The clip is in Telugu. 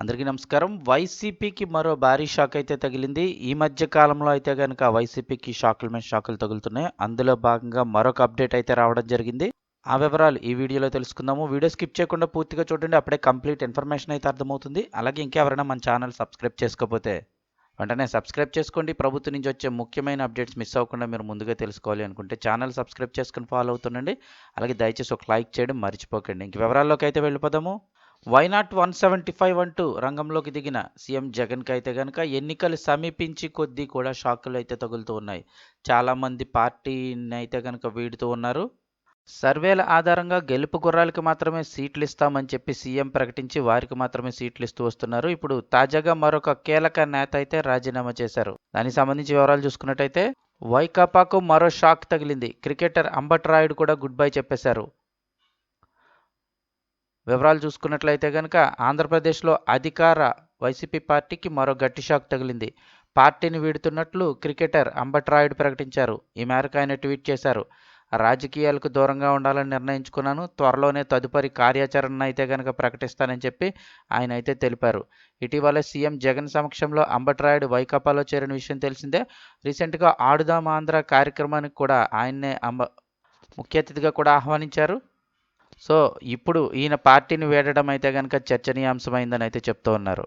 అందరికీ నమస్కారం. వైసీపీకి మరో భారీ షాక్ అయితే తగిలింది. ఈ మధ్య కాలంలో అయితే కనుక వైసీపీకి షాకుల మీద షాకులు తగులుతున్నాయి. అందులో భాగంగా మరొక అప్డేట్ అయితే రావడం జరిగింది. ఆ వివరాలు ఈ వీడియోలో తెలుసుకుందాము. వీడియో స్కిప్ చేయకుండా పూర్తిగా చూడండి. అప్పుడే కంప్లీట్ ఇన్ఫర్మేషన్ అయితే అర్థమవుతుంది. అలాగే ఇంకెవరైనా మన ఛానల్ సబ్స్క్రైబ్ చేసుకోకపోతే వెంటనే సబ్స్క్రైబ్ చేసుకోండి. ప్రభుత్వం నుంచి వచ్చే ముఖ్యమైన అప్డేట్స్ మిస్ అవ్వకుండా మీరు ముందుగా తెలుసుకోవాలి అనుకుంటే ఛానల్ సబ్స్క్రైబ్ చేసుకుని ఫాలో అవుతుండండి. అలాగే దయచేసి ఒక లైక్ చేయడం మర్చిపోకండి. ఇంక వివరాల్లోకి అయితే వెళ్ళిపోదాము. వైనాట్ వన్ సెవెంటీ ఫైవ్ అంటూ రంగంలోకి దిగిన సీఎం జగన్కి అయితే కనుక ఎన్నికలు సమీపించి కొద్దీ కూడా షాకులు అయితే తగులుతూ ఉన్నాయి. చాలామంది పార్టీని అయితే కనుక వీడుతూ ఉన్నారు. సర్వేల ఆధారంగా గెలుపు గుర్రాలకి మాత్రమే సీట్లు ఇస్తామని చెప్పి సీఎం ప్రకటించి వారికి మాత్రమే సీట్లు ఇస్తూ వస్తున్నారు. ఇప్పుడు తాజాగా మరొక కీలక నేత అయితే రాజీనామా చేశారు. దానికి సంబంధించి వివరాలు చూసుకున్నట్టయితే వైకాపాకు మరో షాక్ తగిలింది. క్రికెటర్ అంబట్ రాయుడు కూడా గుడ్ బై చెప్పేశారు. వివరాలు చూసుకున్నట్లయితే కనుక ఆంధ్రప్రదేశ్లో అధికార వైసీపీ పార్టీకి మరో గట్టి షాక్ తగిలింది. పార్టీని వీడుతున్నట్లు క్రికెటర్ అంబట్రాయుడు ప్రకటించారు. ఈ మేరకు ఆయన ట్వీట్ చేశారు. రాజకీయాలకు దూరంగా ఉండాలని నిర్ణయించుకున్నాను. త్వరలోనే తదుపరి కార్యాచరణ అయితే కనుక ప్రకటిస్తానని చెప్పి ఆయన అయితే తెలిపారు. ఇటీవల సీఎం జగన్ సమక్షంలో అంబట్రాయుడు వైకాపాలో చేరిన విషయం తెలిసిందే. రీసెంట్గా ఆడుదాం ఆంధ్ర కార్యక్రమానికి కూడా ఆయన్నే అంబ ముఖ్య అతిథిగా కూడా ఆహ్వానించారు. సో ఇప్పుడు ఈయన పార్టీని వేడడం అయితే కనుక చర్చనీయాంశమైందని అయితే చెప్తూ ఉన్నారు.